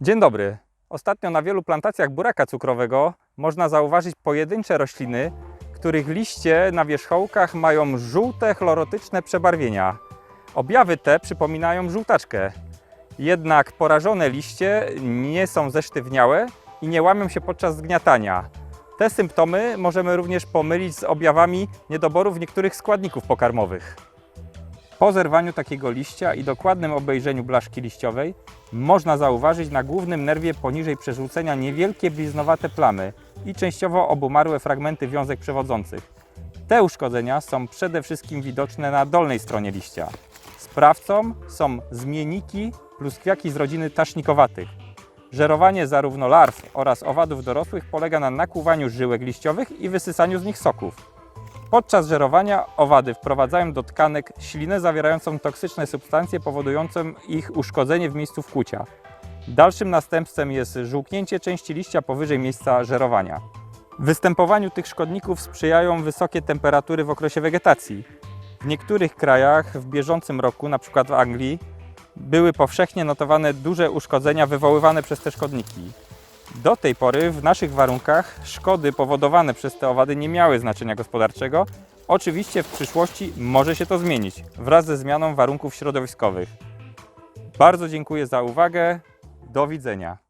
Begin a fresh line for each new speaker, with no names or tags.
Dzień dobry. Ostatnio na wielu plantacjach buraka cukrowego można zauważyć pojedyncze rośliny, których liście na wierzchołkach mają żółte, chlorotyczne przebarwienia. Objawy te przypominają żółtaczkę. Jednak porażone liście nie są zesztywniałe i nie łamią się podczas zgniatania. Te symptomy możemy również pomylić z objawami niedoborów niektórych składników pokarmowych. Po zerwaniu takiego liścia i dokładnym obejrzeniu blaszki liściowej można zauważyć na głównym nerwie poniżej przerzucenia niewielkie bliznowate plamy i częściowo obumarłe fragmenty wiązek przewodzących. Te uszkodzenia są przede wszystkim widoczne na dolnej stronie liścia. Sprawcą są zmienniki pluskwiaki z rodziny tasznikowatych. Żerowanie zarówno larw oraz owadów dorosłych polega na nakłuwaniu żyłek liściowych i wysysaniu z nich soków. Podczas żerowania owady wprowadzają do tkanek ślinę zawierającą toksyczne substancje powodujące ich uszkodzenie w miejscu wkłucia. Dalszym następstwem jest żółknięcie części liścia powyżej miejsca żerowania. Występowaniu tych szkodników sprzyjają wysokie temperatury w okresie wegetacji. W niektórych krajach w bieżącym roku, np. w Anglii, były powszechnie notowane duże uszkodzenia wywoływane przez te szkodniki. Do tej pory w naszych warunkach szkody powodowane przez te owady nie miały znaczenia gospodarczego. Oczywiście w przyszłości może się to zmienić wraz ze zmianą warunków środowiskowych. Bardzo dziękuję za uwagę. Do widzenia.